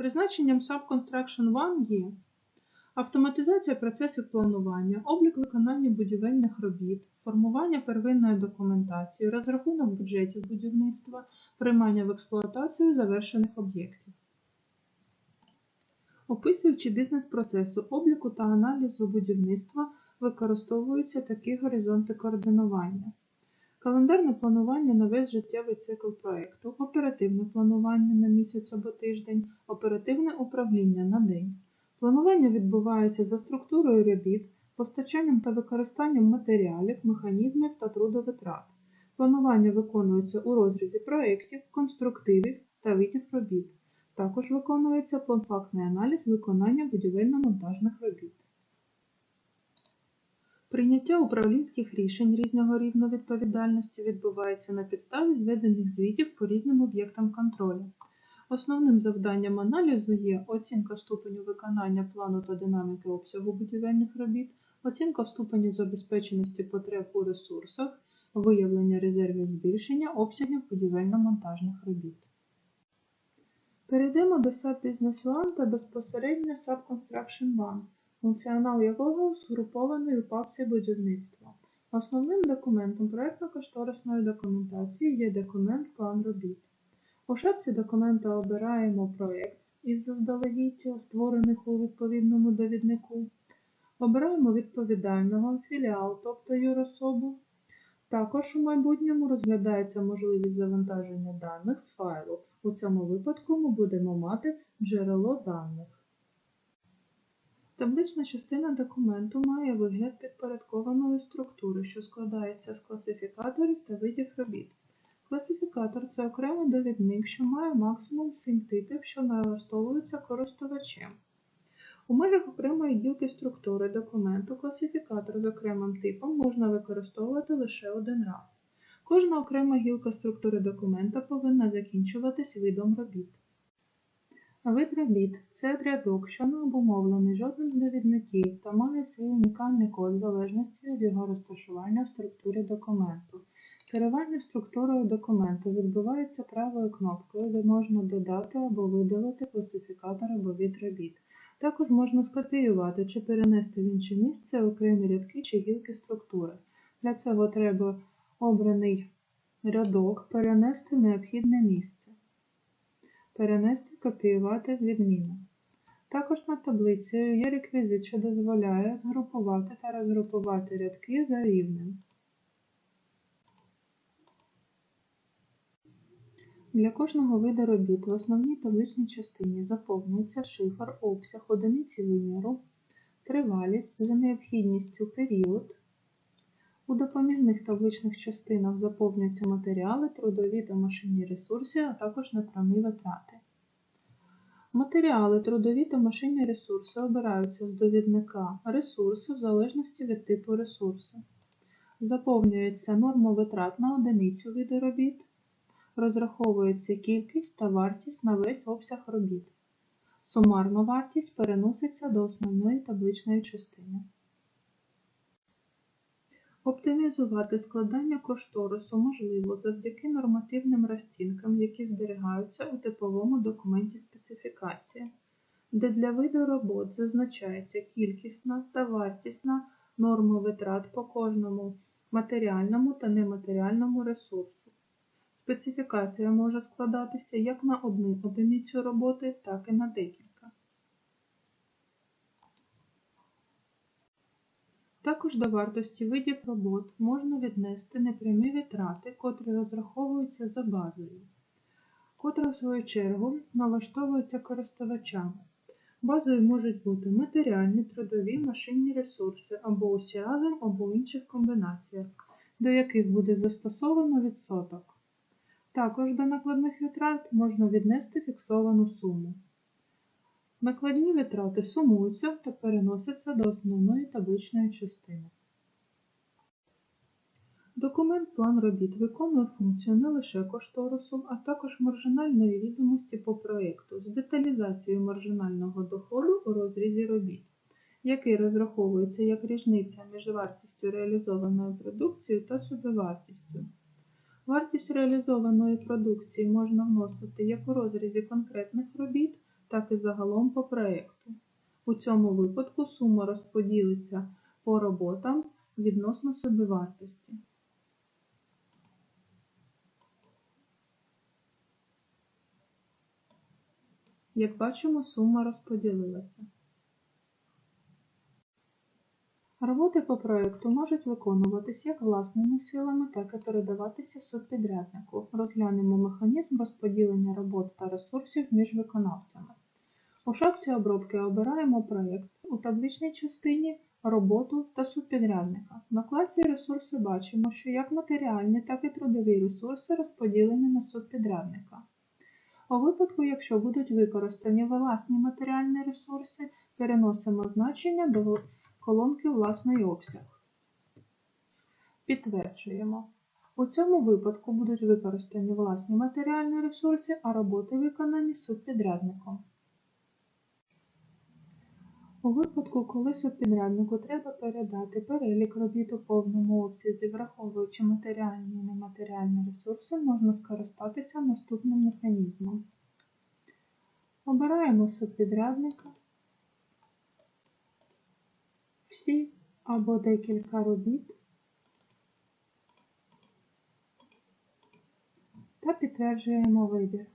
Призначенням Subconstruction One є автоматизація процесів планування, облік виконання будівельних робіт, формування первинної документації, розрахунок бюджетів будівництва, приймання в експлуатацію завершених об'єктів. Описуючи бізнес-процесу обліку та аналізу будівництва, використовуються такі горизонти координування. Календарне планування на весь життєвий цикл проєкту, оперативне планування на місяць або тиждень, оперативне управління на день. Планування відбувається за структурою робіт, постачанням та використанням матеріалів, механізмів та трудовитрат. Планування виконується у розрізі проєктів, конструктивів та видів робіт. Також виконується планфактний аналіз виконання будівельно-монтажних робіт. Прийняття управлінських рішень різного рівня відповідальності відбувається на підставі зведених звітів по різним об'єктам контролю. Основним завданням аналізу є оцінка ступеню виконання плану та динаміки обсягу будівельних робіт, оцінка ступеню забезпеченості потреб у ресурсах, виявлення резервів збільшення обсягів будівельно-монтажних робіт. Перейдемо до SAP Business One та безпосередньо SAP Construction One, функціонал якого згрупований у папці будівництва. Основним документом проєктно-кошторисної документації є документ план робіт. У шапці документа обираємо проєкт із заздалегідь створених у відповідному довіднику. Обираємо відповідального філіал, тобто юрособу. Також у майбутньому розглядається можливість завантаження даних з файлу. У цьому випадку ми будемо мати джерело даних. Таблична частина документу має вигляд підпорядкованої структури, що складається з класифікаторів та видів робіт. Класифікатор це окремий довідник, що має максимум 7 типів, що налаштовуються користувачем. У межах окремої ділки структури документу класифікатор з окремим типом можна використовувати лише один раз. Кожна окрема гілка структури документа повинна закінчуватись видом робіт. Вид робіт це рядок, що не обумовлений жодним з довідників та має свій унікальний код в залежності від його розташування в структурі документу. Керування структурою документу відбувається правою кнопкою, де можна додати або видалити класифікатор або від робіт. Також можна скопіювати чи перенести в інше місце окремі рядки чи гілки структури. Для цього треба обраний рядок перенести в необхідне місце. Перенести, копіювати відміну. Також над таблицею є реквізит, що дозволяє згрупувати та розгрупувати рядки за рівнем. Для кожного виду робіт в основній табличній частині заповнюється шифр, обсяг, одиниці виміру, тривалість за необхідністю період. У допоміжних табличних частинах заповнюються матеріали, трудові та машинні ресурси, а також направні витрати. Матеріали, трудові та машинні ресурси обираються з довідника ресурси в залежності від типу ресурсу. Заповнюється норма витрат на одиницю виду робіт. Розраховується кількість та вартість на весь обсяг робіт. Сумарна вартість переноситься до основної табличної частини. Оптимізувати складання кошторису можливо завдяки нормативним розцінкам, які зберігаються у типовому документі специфікація, де для виду робот зазначається кількісна та вартісна норма витрат по кожному матеріальному та нематеріальному ресурсу. Специфікація може складатися як на одну одиницю роботи, так і на декілька. Також до вартості видів робот можна віднести непрямі витрати, котрі розраховуються за базою, котра, в свою чергу, налаштовуються користувачами. Базою можуть бути матеріальні, трудові, машинні ресурси або усі разом, або інших комбінаціях, до яких буде застосовано відсоток. Також до накладних витрат можна віднести фіксовану суму. Накладні витрати сумуються та переносяться до основної табличної частини. Документ план робіт виконує функцію не лише кошторису, а також маржинальної відомості по проєкту з деталізацією маржинального доходу у розрізі робіт, який розраховується як різниця між вартістю реалізованої продукції та собівартістю. Вартість реалізованої продукції можна вносити як у розрізі конкретних робіт, так і загалом по проєкту. У цьому випадку сума розподілиться по роботам відносно собівартості. Як бачимо, сума розподілилася. Роботи по проєкту можуть виконуватись як власними силами, так і передаватися субпідряднику. Розглянемо механізм розподілення робот та ресурсів між виконавцями. У шапці обробки обираємо проєкт, у табличній частині роботу та субпідрядника. На класі ресурси бачимо, що як матеріальні, так і трудові ресурси розподілені на субпідрядника. У випадку, якщо будуть використані власні матеріальні ресурси, переносимо значення до колонки власний обсяг. Підтверджуємо. У цьому випадку будуть використані власні матеріальні ресурси, а роботи виконані субпідрядником. У випадку, коли субпідряднику треба передати перелік робіт у повному обсязі, враховуючи матеріальні і нематеріальні ресурси, можна скористатися наступним механізмом. Обираємо субпідрядника, всі або декілька робіт та підтверджуємо вибір.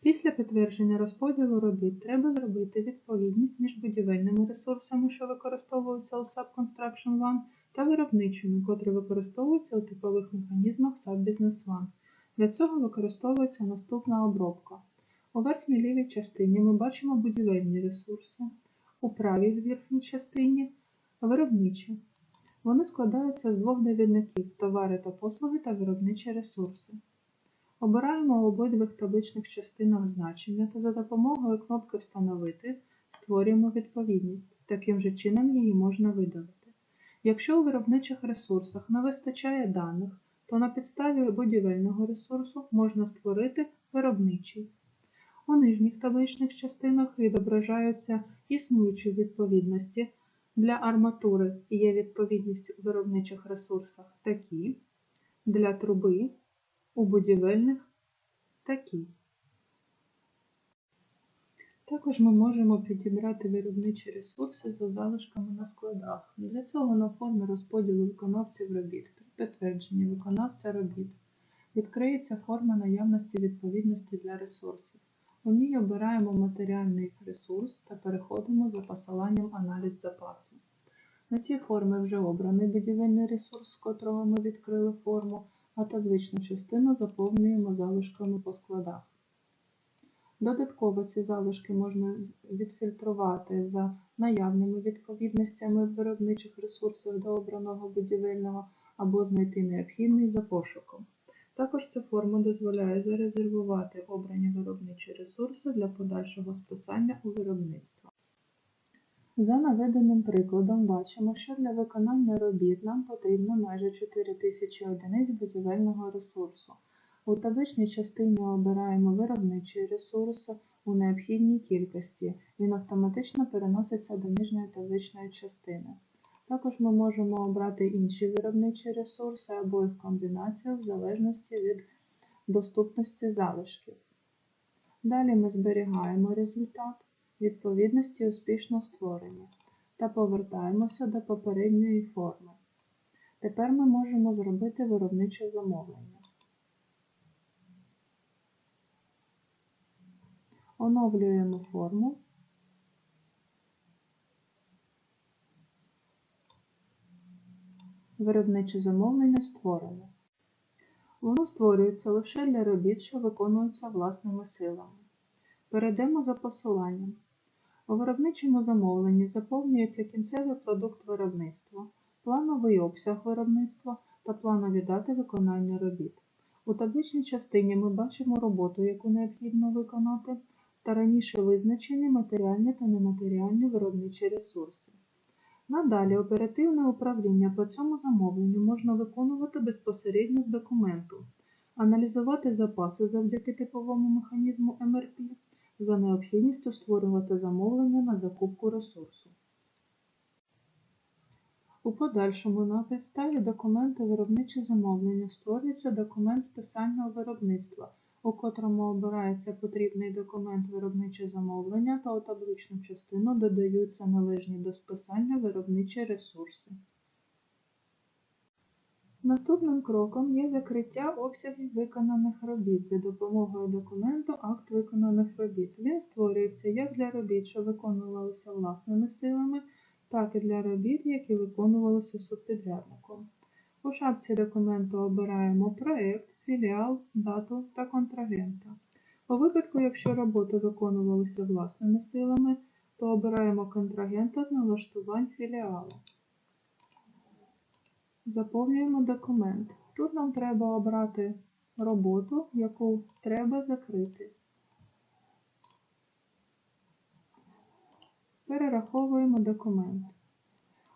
Після підтвердження розподілу робіт треба зробити відповідність між будівельними ресурсами, що використовуються у Subconstruction One, та виробничими, котрі використовуються у типових механізмах Subbusiness One. Для цього використовується наступна обробка. У верхній лівій частині ми бачимо будівельні ресурси, у правій верхній частині виробничі. Вони складаються з двох довідників товари та послуги та виробничі ресурси. Обираємо у обидвих табличних частинах значення та за допомогою кнопки Встановити створюємо відповідність. Таким же чином її можна видалити. Якщо у виробничих ресурсах не вистачає даних, то на підставі будівельного ресурсу можна створити виробничий. У нижніх табличних частинах відображаються існуючі відповідності. Для арматури є відповідність у виробничих ресурсах такі, для труби у будівельних такі. Також ми можемо підібрати виробничі ресурси за залишками на складах. Для цього на формі розподілу виконавців робіт при підтвердженні виконавця робіт відкриється форма наявності відповідності для ресурсів. У ній обираємо матеріальний ресурс та переходимо за посиланням аналіз запасу. На цій формі вже обраний будівельний ресурс, з котрого ми відкрили форму, а табличну частину заповнюємо залишками по складах. Додатково ці залишки можна відфільтрувати за наявними відповідностями виробничих ресурсах до обраного будівельного або знайти необхідний за пошуком. Також ця форма дозволяє зарезервувати обрані виробничі ресурси для подальшого списання у виробництво. За наведеним прикладом бачимо, що для виконання робіт нам потрібно майже 4000 одиниць будівельного ресурсу. У табличній частині обираємо виробничий ресурс у необхідній кількості. Він автоматично переноситься до нижньої табличної частини. Також ми можемо обрати інші виробничі ресурси або їх комбінацію в залежності від доступності залишків. Далі ми зберігаємо результат відповідності успішно створені та повертаємося до попередньої форми. Тепер ми можемо зробити виробниче замовлення. Оновлюємо форму. Виробниче замовлення створено. Воно створюється лише для робіт, що виконуються власними силами. Перейдемо за посиланням. У виробничому замовленні заповнюється кінцевий продукт виробництва, плановий обсяг виробництва та планові дати виконання робіт. У табличній частині ми бачимо роботу, яку необхідно виконати, та раніше визначені матеріальні та нематеріальні виробничі ресурси. Надалі оперативне управління по цьому замовленню можна виконувати безпосередньо з документу, аналізувати запаси завдяки типовому механізму МРП, за необхідністю створювати замовлення на закупку ресурсу. У подальшому на підставі документу виробниче замовлення створюється документ списального виробництва, у котрому обирається потрібний документ виробниче замовлення та у табличну частину додаються належні до списання виробничі ресурси. Наступним кроком є закриття обсягів виконаних робіт за допомогою документу Акт виконаних робіт. Він створюється як для робіт, що виконувалися власними силами, так і для робіт, які виконувалися субпідрядником. У шапці документу обираємо проект, філіал, дату та контрагента. У випадку, якщо роботи виконувалися власними силами, то обираємо контрагента з налаштувань філіалу. Заповнюємо документ. Тут нам треба обрати роботу, яку треба закрити. Перераховуємо документ.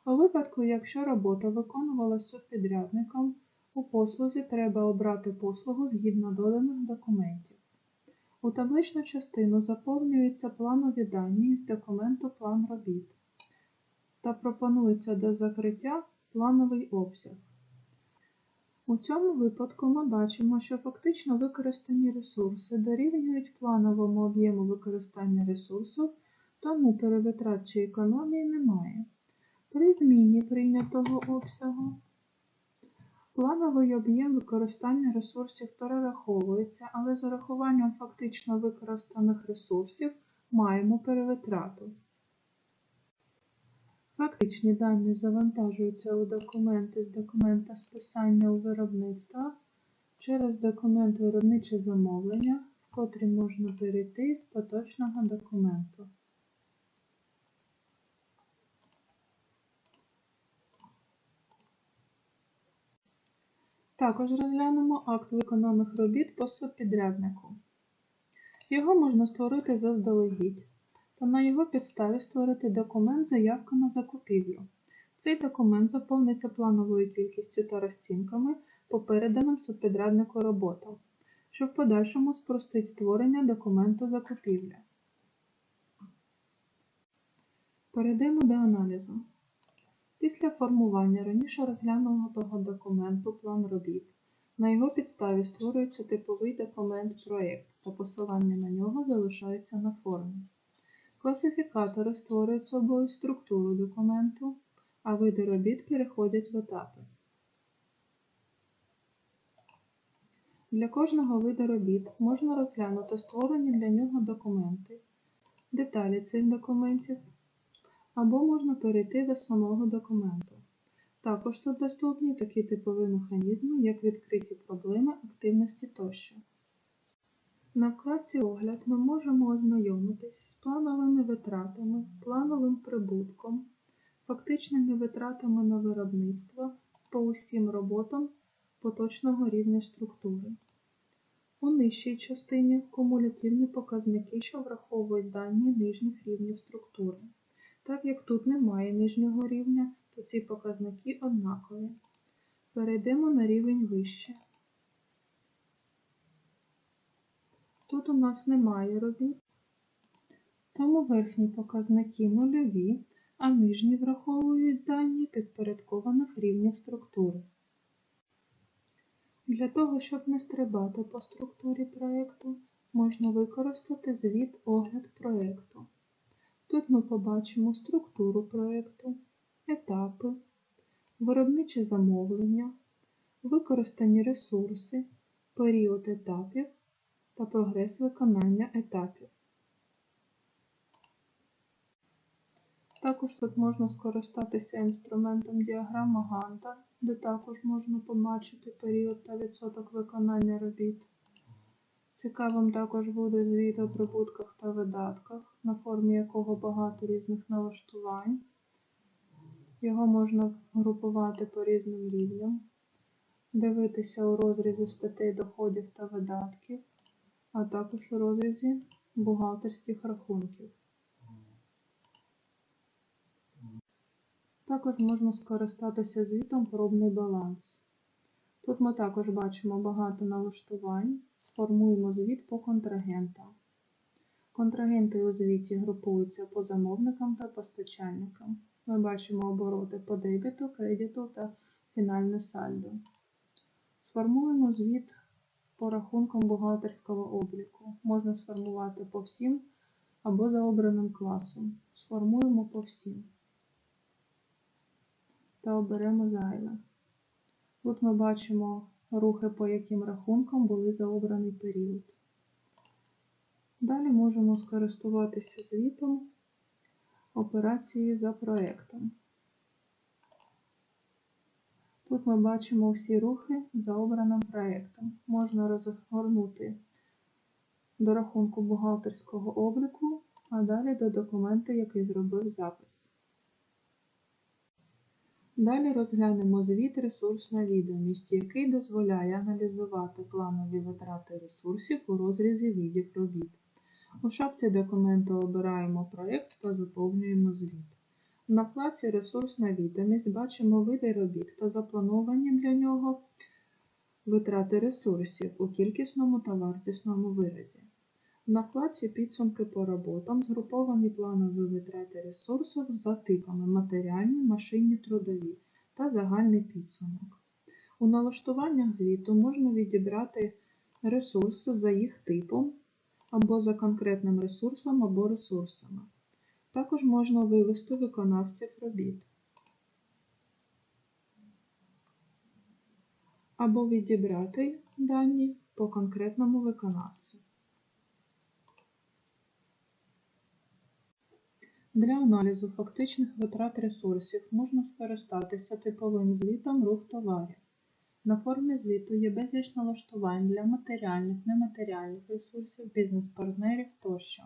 У випадку, якщо робота виконувалася субпідрядником, у послузі треба обрати послугу згідно доданих документів. У табличну частину заповнюються планові дані з документу план робіт та пропонується до закриття плановий обсяг. У цьому випадку ми бачимо, що фактично використані ресурси дорівнюють плановому об'єму використання ресурсу, тому перевитрат чи економії немає. При зміні прийнятого обсягу плановий об'єм використання ресурсів перераховується, але з урахуванням фактично використаних ресурсів маємо перевитрату. Фактичні дані завантажуються у документи з документа списання у виробництва через документ виробниче замовлення, в котрий можна перейти з поточного документу. Також розглянемо акт виконаних робіт по субпідряднику. Його можна створити заздалегідь та на його підставі створити документ заявка на закупівлю. Цей документ заповниться плановою кількістю та розцінками по переданим субпідряднику роботам, що в подальшому спростить створення документу закупівля. Перейдемо до аналізу. Після формування раніше розглянутого документу план робіт. На його підставі створюється типовий документ проєкт та посилання на нього залишаються на формі. Класифікатори створюють собою структуру документу, а види робіт переходять в етапи. Для кожного виду робіт можна розглянути створені для нього документи, деталі цих документів, або можна перейти до самого документу. Також тут доступні такі типові механізми, як відкриті проблеми, активності тощо. На вкладці Огляд ми можемо ознайомитись з плановими витратами, плановим прибутком, фактичними витратами на виробництво по усім роботам поточного рівня структури. У нижчій частині кумулятивні показники, що враховують дані нижніх рівнів структури. Так як тут немає нижнього рівня, то ці показники однакові. Перейдемо на рівень вище. Тут у нас немає робіт, тому верхні показники нульові, а нижні враховують дані підпорядкованих рівнів структури. Для того, щоб не стрибати по структурі проєкту, можна використати звіт огляд проєкту. Тут ми побачимо структуру проєкту, етапи, виробниче замовлення, використані ресурси, період етапів та прогрес виконання етапів. Також тут можна скористатися інструментом діаграма Ганта, де також можна побачити період та відсоток виконання робіт. Цікавим також буде звіт у прибутках та видатках, на формі якого багато різних налаштувань. Його можна групувати по різним рівням, дивитися у розрізі статей доходів та видатків, а також у розрізі бухгалтерських рахунків. Також можна скористатися звітом пробний баланс. Тут ми також бачимо багато налаштувань, сформуємо звіт по контрагентам. Контрагенти у звіті групуються по замовникам та постачальникам. Ми бачимо обороти по дебіту, кредиту та фінальне сальдо. Сформуємо звіт по рахункам бухгалтерського обліку. Можна сформувати по всім або за обраним класом. Сформуємо по всім та оберемо зайве. Тут ми бачимо рухи, по яким рахункам були за обраний період. Далі можемо скористуватися звітом операції за проектом. Тут ми бачимо всі рухи за обраним проектом. Можна розгорнути до рахунку бухгалтерського обліку, а далі до документу, який зробив запис. Далі розглянемо звіт ресурсна відомість, який дозволяє аналізувати планові витрати ресурсів у розрізі видів робіт. У шапці документу обираємо проєкт та заповнюємо звіт. На вкладці Ресурсна відомість бачимо види робіт та заплановані для нього витрати ресурсів у кількісному та вартісному виразі. На вкладці Підсумки по роботам згруповані планові витрати ресурсів за типами матеріальні, машинні, трудові та загальний підсумок. У налаштуваннях звіту можна відібрати ресурси за їх типом або за конкретним ресурсом або ресурсами. Також можна вивести виконавців робіт. Або відібрати дані по конкретному виконавцю. Для аналізу фактичних витрат ресурсів можна скористатися типовим звітом рух товарів. На формі звіту є безліч налаштувань для матеріальних, нематеріальних ресурсів, бізнес-партнерів тощо.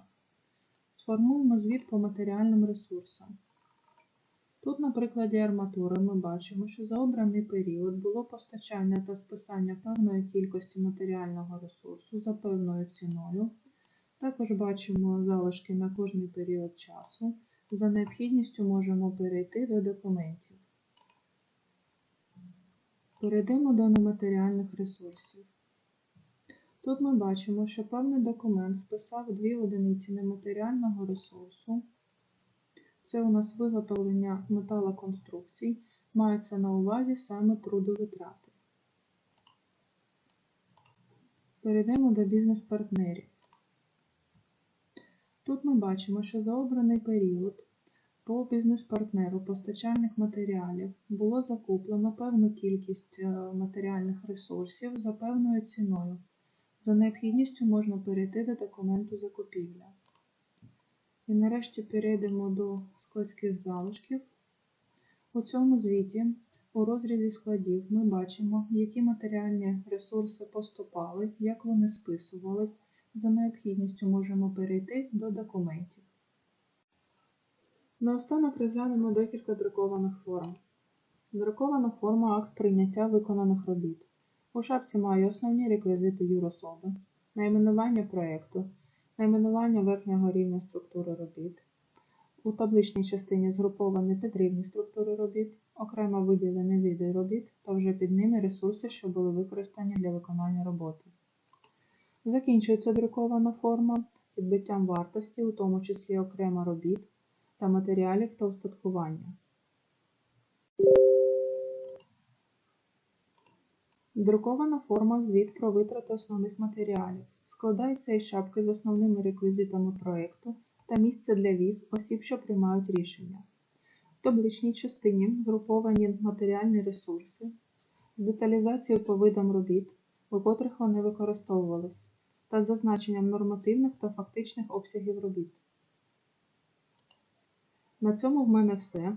Сформуємо звіт по матеріальним ресурсам. Тут, на прикладі арматури, ми бачимо, що за обраний період було постачання та списання певної кількості матеріального ресурсу за певною ціною. Також бачимо залишки на кожний період часу. За необхідністю можемо перейти до документів. Перейдемо до нематеріальних ресурсів. Тут ми бачимо, що певний документ списав дві одиниці нематеріального ресурсу. Це у нас виготовлення металоконструкцій, мається на увазі саме трудовитрати. Перейдемо до бізнес-партнерів. Тут ми бачимо, що за обраний період по бізнес-партнеру постачальних матеріалів було закуплено певну кількість е, матеріальних ресурсів за певною ціною. За необхідністю можна перейти до документу закупівля. І нарешті перейдемо до складських залишків. У цьому звіті у розрізі складів ми бачимо, які матеріальні ресурси поступали, як вони списувались. За необхідністю можемо перейти до документів. Наостанок розглянемо декілька друкованих форм. Друкована форма акт прийняття виконаних робіт. У шапці має основні реквізити юрособи, найменування проєкту, найменування верхнього рівня структури робіт. У табличній частині згруповані підрівні структури робіт, окремо виділені види робіт та вже під ними ресурси, що були використані для виконання роботи. Закінчується друкована форма підбиттям вартості, у тому числі окремо робіт та матеріалів та устаткування. Друкована форма звіт про витрати основних матеріалів. Складається із шапки з основними реквізитами проєкту та місце для віз осіб, що приймають рішення. В табличній частині згруповані матеріальні ресурси з деталізацією по видам робіт, у котрих вони використовувались, та зазначенням нормативних та фактичних обсягів робіт. На цьому в мене все.